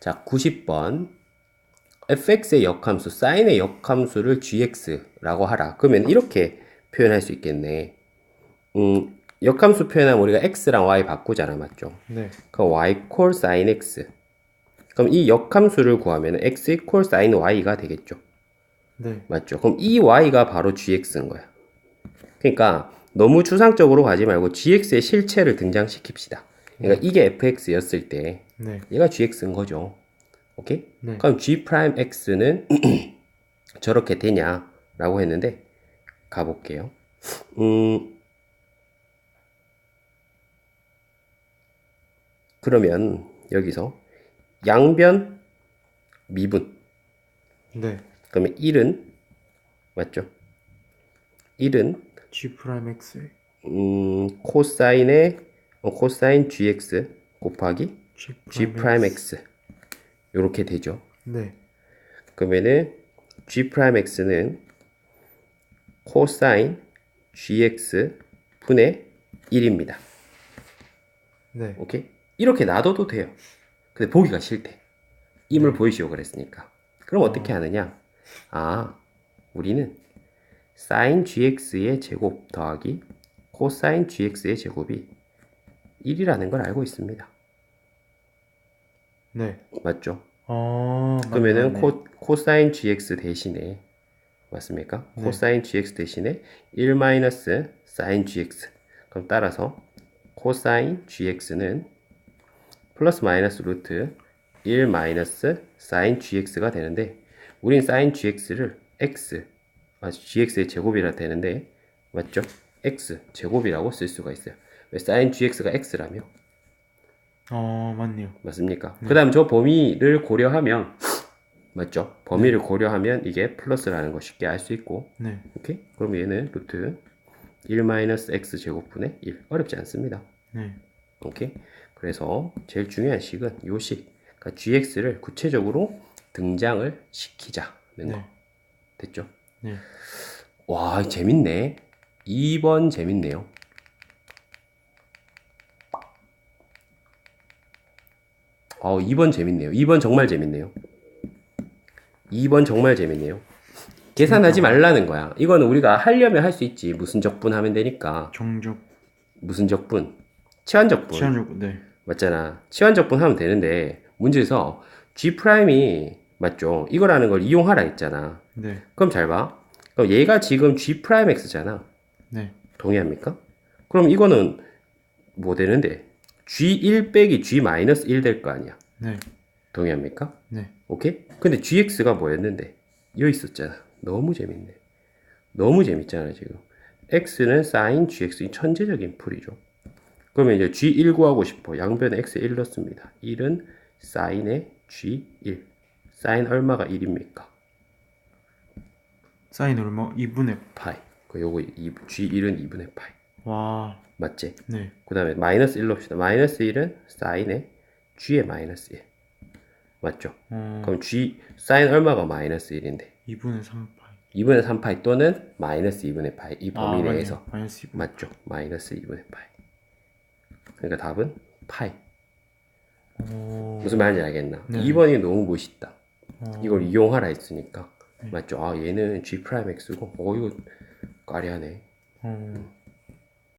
자, 90번. fx의 역함수, 사인의 역함수를 gx라고 하라. 그러면 이렇게 표현할 수 있겠네. 음, 역함수 표현하면 우리가 x랑 y 바꾸잖아, 맞죠? 네. 그럼 y equal sin x. 그럼 이 역함수를 구하면 x equal sin y가 되겠죠. 네. 맞죠? 그럼 이 y가 바로 gx인 거야. 그러니까 너무 추상적으로 가지 말고 gx의 실체를 등장시킵시다. 그러니까 이게 fx였을 때 네. 얘가 gx인 거죠. 오케이? 네. 그럼 g 프라임 x는 저렇게 되냐라고 했는데 가볼게요. 음 그러면 여기서 양변 미분 네. 그러면 1은 맞죠? 1은 G 프라임 X 음, 코사인의 어, 코사인 gx 곱하기 G 프라임 x 이렇게 되죠. 네. 그러면은 g 프라임 x는 코사인 gx 분의 1입니다. 네. 오케이? 이렇게 놔둬도 돼요. 근데 보기가 싫대. 임을 보이시오 그랬으니까. 그럼 어떻게 하느냐? 아, 우리는 sin gx의 제곱 더하기 코사인 gx의 제곱이 1이라는 걸 알고 있습니다. 네. 맞죠? 아, 그러면은 맞네. 코, 코사인 gx 대신에 맞습니까? 네. 코사인 gx 대신에 1 마이너스 사인 gx 그럼 따라서 코사인 gx는 플러스 마이너스 루트 1 마이너스 사인 gx가 되는데 우린 사인 gx를 x 아, gx의 제곱이라 되는데 맞죠? x 제곱이라고 쓸 수가 있어요. 왜 사인 gx가 x라며? 어, 맞네요. 맞습니까? 그 다음 저 범위를 고려하면 맞죠? 범위를 고려하면 이게 플러스라는 거 쉽게 알 수 있고 네. 오케이? 그럼 얘는 루트 1 마이너스 x 제곱분의 1 어렵지 않습니다. 네. 오케이? 그래서 제일 중요한 식은 요 식. 그러니까 gx를 구체적으로 등장을 시키자는 거. 네. 됐죠? 네. 와, 재밌네. 2번 재밌네요. 어, 2번 재밌네요. 2번 정말 재밌네요. 2번 정말 재밌네요. 계산하지 말라는 거야. 이거는 우리가 하려면 할 수 있지. 무슨 적분 하면 되니까. 정적 무슨 적분? 치환적분. 치환적 네. 맞잖아. 치환적분 하면 되는데 문제에서 G 프라임이 맞죠? 이거라는 걸 이용하라 했잖아. 네. 그럼 잘 봐. 그럼 얘가 지금 G 프라임 X잖아. 네. 동의합니까? 그럼 이거는 뭐 되는데? G1 빼기 G 마이너스 1될 거 아니야. 네. 동의합니까? 네. 오케이? 근데 GX가 뭐였는데? 여기 있었잖아. 너무 재밌네. 너무 재밌잖아, 지금. X는 sin GX, 이 천재적인 풀이죠. 그러면 이제 G1 구하고 싶어. 양변에 X에 1 넣습니다. 1은 sin의 G1. sin 얼마가 1입니까? 사인 얼마? 2분의 파이. 그 요거 이- G1은 2분의 파이. 와. 맞지? 네. 그 다음에 마이너스 1 넣읍시다. 마이너스 1은 sin의 G의 마이너스 1. 맞죠? 어, 그럼 G, sin 얼마가 마이너스 1인데? 2분의 3파이. 2분의 3파이 또는 마이너스 2분의 파이. 이 범위 아, 내에서. 마이너스 2분. 맞죠? 마이너스 2분의 파이. 그러니까 답은 파이. 오. 무슨 말인지 알겠나? 네. 2번이 너무 멋있다. 어, 이걸 이용하라 했으니까. 네. 맞죠? 아, 얘는 G 프라임 X고, 어, 이거 까리하네. 어.